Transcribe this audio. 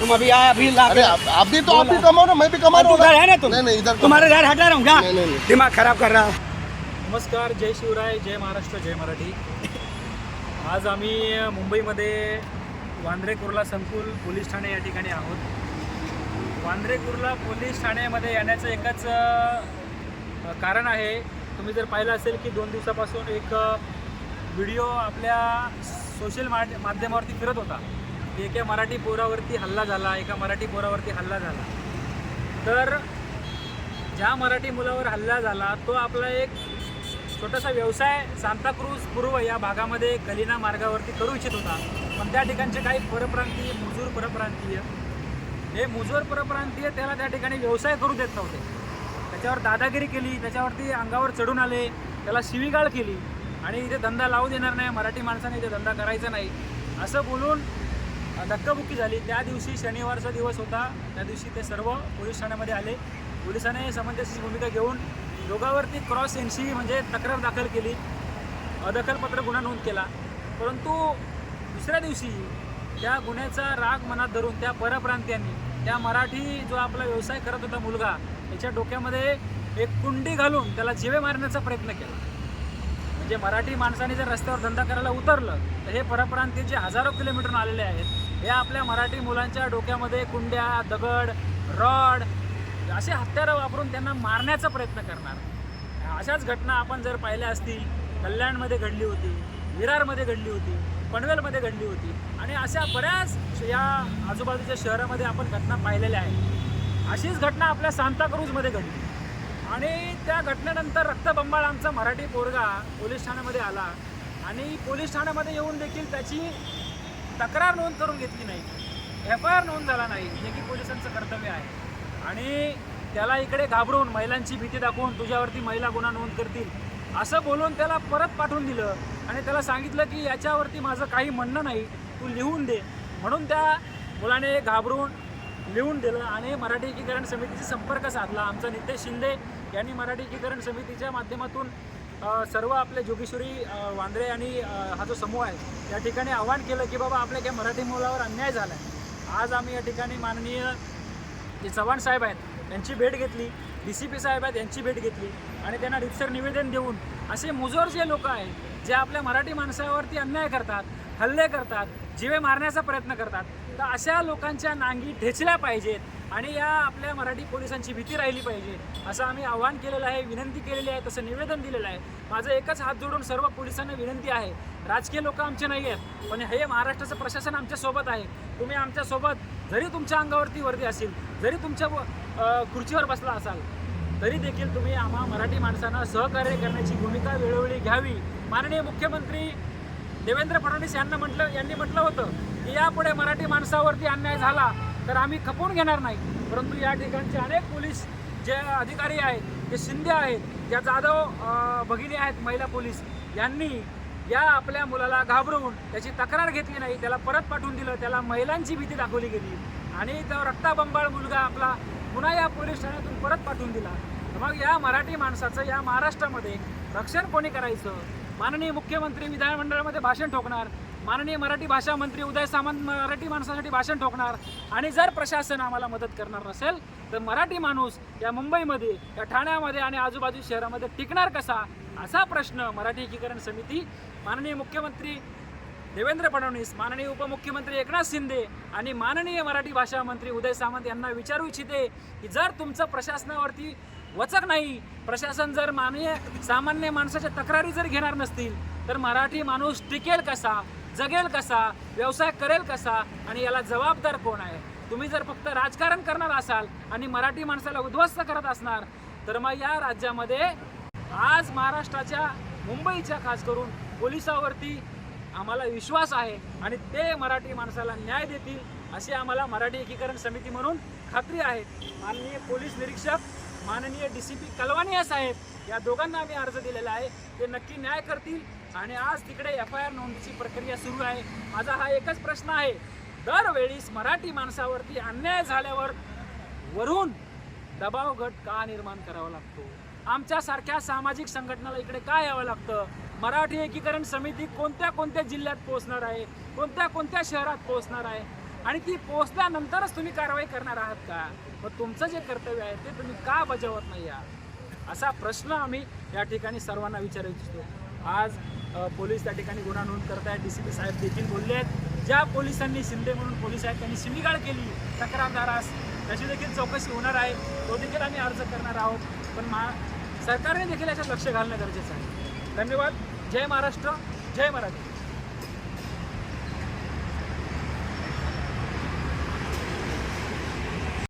तुम अभी आए अभी अरे आप भी तो आप भी कमा रहे हो मैं भी कमा रहा हूँ उधर है ना तुम? नहीं नहीं इधर तुम्हारे घर हटा रहा हूँ क्या नहीं, नहीं, नहीं। दिमाग खराब कर रहा। नमस्कार जय शिवराय जय महाराष्ट्र जय मराठी. आज आम्ही मुंबईमध्ये वांद्रे कुर्ला संकुल पोलीस ठाणे या ठिकाणी आहोत. वांद्रे कुर्ला पोलीस ठाण्यामध्ये येण्याचं एकच कारण आहे. तुम्ही जर पाहिलं असेल की दोन दिवसापासून एक व्हिडिओ आपल्या सोशल मा माध्यमावरती फिरत होता. की एका मराठी पोरावरती हल्ला झाला एका मराठी पोरावरती हल्ला झाला. तर ज्या मराठी मुलावर हल्ला झाला तो आपला एक छोटासा व्यवसाय सांताक्रूज पूर्व या भागामध्ये कलिना मार्गावरती करू इच्छित होता. पण त्या ठिकाणचे काही परप्रांतीय मुजूर परप्रांतीय हे मुजूर परप्रांतीय त्याला त्या ठिकाणी व्यवसाय करू देत नव्हते. त्याच्यावर दादागिरी केली त्याच्यावरती अंगावर चढून आले त्याला शिवीगाळ केली. आणि इथे धंदा लावू देणार नाही मराठी माणसाने इथे धंदा करायचा नाही. असं बोलून धक्काबुक्की झाली. त्या दिवशी शनिवारचा दिवस होता. त्या दिवशी ते सर्व पोलीस ठाण्यामध्ये आले. पोलिसाने समंजस भूमिका घेऊन दोघांवरती क्रॉस एनसी म्हणजे तक्रार दाखल केली. अदखलपत्र गुन्हा नोंद केला. परंतु दुसऱ्या दिवशी त्या गुन्ह्याचा राग मनात धरून त्या परप्रांतीयांनी त्या मराठी जो आपला व्यवसाय करत होता मुलगा त्याच्या डोक्यामध्ये एक कुंडी घालून त्याला जिवे मारण्याचा प्रयत्न केला. जे मराठी माणसाने जर रस्त्यावर धंदा करायला उतरलं तर हे परप्रांतीय जे हजारो किलोमीटर आलेले आहेत हे आपल्या मराठी मुलांच्या डोक्यामध्ये कुंड्या दगड रॉड असे हत्यारं वापरून त्यांना मारण्याचा प्रयत्न करणार. अशाच घटना आपण जर पाहिल्या असतील कल्याणमध्ये घडली होती विरारमध्ये घडली होती पनवेलमध्ये घडली होती आणि अशा बऱ्याच या आजूबाजूच्या शहरामध्ये आपण घटना पाहिलेल्या आहेत. अशीच घटना आपल्या सांताक्रूजमध्ये घडली. आणि त्या घटनेनंतर रक्तबंबाळ आमचा मराठी पोरगा पोलीस ठाण्यामध्ये आला. आणि पोलीस ठाण्यामध्ये येऊन देखील त्याची तक्रार नोंद करून घेतली नाही. एफ आय आर नोंद झाला नाही जे की पोलिसांचं कर्तव्य आहे. आणि त्याला इकडे घाबरून महिलांची भीती दाखवून तुझ्यावरती महिला गुन्हा नोंद करतील असं बोलून त्याला परत पाठवून दिलं. आणि त्याला सांगितलं की याच्यावरती माझं काही म्हणणं नाही तू लिहून दे. म्हणून त्या मुलाने घाबरून लिहून दिलं आणि मराठी एकीकरण समितीशी संपर्क साधला. आमचा नितेश शिंदे यांनी मराठी एकीकरण समितीच्या माध्यमातून सर्व आपले जोगेश्वरी वांद्रे आणि हा जो समूह आहे या ठिकाणी आवाहन केलं की बाबा आपल्या काही मराठी मुलावर अन्याय झाला आहे आज आम्ही या ठिकाणी माननीय जे चव्हाण साहेब आहेत यांची भेट घेतली डी सी पी साहेब आहेत यांची भेट घेतली आणि त्यांना रितसर निवेदन देऊन असे मुजोर जे लोक आहेत जे आपल्या मराठी माणसावरती अन्याय करतात हल्ले करतात जिवे मारण्याचा प्रयत्न करतात तर अशा लोकांच्या नांगी ठेचल्या पाहिजेत. आणि या आपल्या मराठी पोलिसांची भीती राहिली पाहिजे असं आम्ही आवाहन केलेलं आहे विनंती केलेली आहे तसं निवेदन दिलेलं आहे. माझं एकच हात जोडून सर्व पोलिसांना विनंती आहे राजकीय लोक आमचे नाही आहेत पण हे महाराष्ट्राचं प्रशासन आमच्यासोबत आहे. तुम्ही आमच्यासोबत जरी तुमच्या अंगावरती वर्दी असेल जरी तुमच्या खुर्चीवर बसला असाल तरी देखील तुम्ही आम्हा मराठी माणसांना सहकार्य करण्याची भूमिका वेळोवेळी घ्यावी. माननीय मुख्यमंत्री देवेंद्र फडणवीस यांना म्हटलं यांनी म्हटलं होतं की यापुढे मराठी माणसावरती अन्याय झाला तर आम्ही खपवून घेणार नाही. परंतु या ठिकाणचे अनेक पोलीस जे अधिकारी आहेत जे शिंदे आहेत ज्या जाधव भगिनी आहेत महिला पोलीस यांनी या आपल्या मुलाला घाबरवून त्याची तक्रार घेतली नाही त्याला परत पाठवून दिलं त्याला महिलांची भीती दाखवली गेली. आणि तो रक्ताबंबाळ मुलगा आपला पुन्हा या पोलीस ठाण्यातून परत पाठवून दिला. मग या मराठी माणसाचं या महाराष्ट्रामध्ये रक्षण कोणी करायचं? माननीय मुख्यमंत्री विधानमंडळामध्ये भाषण ठोकणार. माननीय मराठी भाषा मंत्री उदय सामंत मराठी माणसासाठी भाषण ठोकणार आणि जर प्रशासन आम्हाला मदत करणार नसेल तर मराठी माणूस या मुंबईमध्ये या ठाण्यामध्ये आणि आजूबाजू शहरामध्ये टिकणार कसा? असा प्रश्न मराठी एकीकरण समिती माननीय मुख्यमंत्री देवेंद्र फडणवीस माननीय उपमुख्यमंत्री एकनाथ शिंदे आणि माननीय मराठी भाषा मंत्री उदय सामंत यांना विचारू इच्छिते की जर तुमचं प्रशासनावरती वचक नाही प्रशासन जर माननीय सामान्य माणसाच्या तक्रारी जर घेणार नसतील तर मराठी माणूस टिकेल कसा? जगेल कसा व्यवसाय करेल कसा आणि याला जबाबदार कोण आहे? तुम्ही जर फक्त राजकारण करणार असाल आणि मराठी माणसाला उद्ध्वस्त करत असणार तर मग या राज्यामध्ये आज महाराष्ट्राच्या मुंबईच्या खास करून पोलिसावरती आम्हाला विश्वास आहे आणि ते मराठी माणसाला न्याय देतील अशी आम्हाला मराठी एकीकरण समिती म्हणून खात्री आहे. माननीय पोलीस निरीक्षक माननीय डी सी पी कलवानिया साहेब या दोघांना आम्ही अर्ज दिलेला आहे. ते नक्की न्याय करतील आणि आज तिकडे एफ आय आर नोंदीची प्रक्रिया सुरू आहे. माझा हा एकच प्रश्न आहे. दरवेळीस मराठी माणसावरती अन्याय झाल्यावर वरून दबाव गट का निर्माण करावा लागतो? आमच्यासारख्या सामाजिक संघटनेला इकडे का यावं लागतं? मराठी एकीकरण समिती कोणत्या कोणत्या जिल्ह्यात पोहोचणार आहे? कोणत्या कोणत्या शहरात पोहोचणार आहे? आणि ती पोहोचल्यानंतरच तुम्ही कारवाई करणार आहात का? मग तुमचं जे कर्तव्य आहे ते तुम्ही का बजावत नाही आहात असा प्रश्न आम्ही या ठिकाणी सर्वांना विचारू इच्छितो आज पोलीस त्या ठिकाणी गुन्हा नोंद करत आहेत. डी सी पी साहेब देखील बोलले आहेत. ज्या पोलिसांनी शिंदे म्हणून पोलीस आहेत त्यांनी शिवीगाळ केली. तक्रारदारास त्याची देखील चौकशी होणार आहे. तो देखील आम्ही अर्ज करणार आहोत. पण मा सरकारने देखील याच्यात लक्ष घालणं गरजेचं आहे. धन्यवाद. जय महाराष्ट्र. जय मराठी.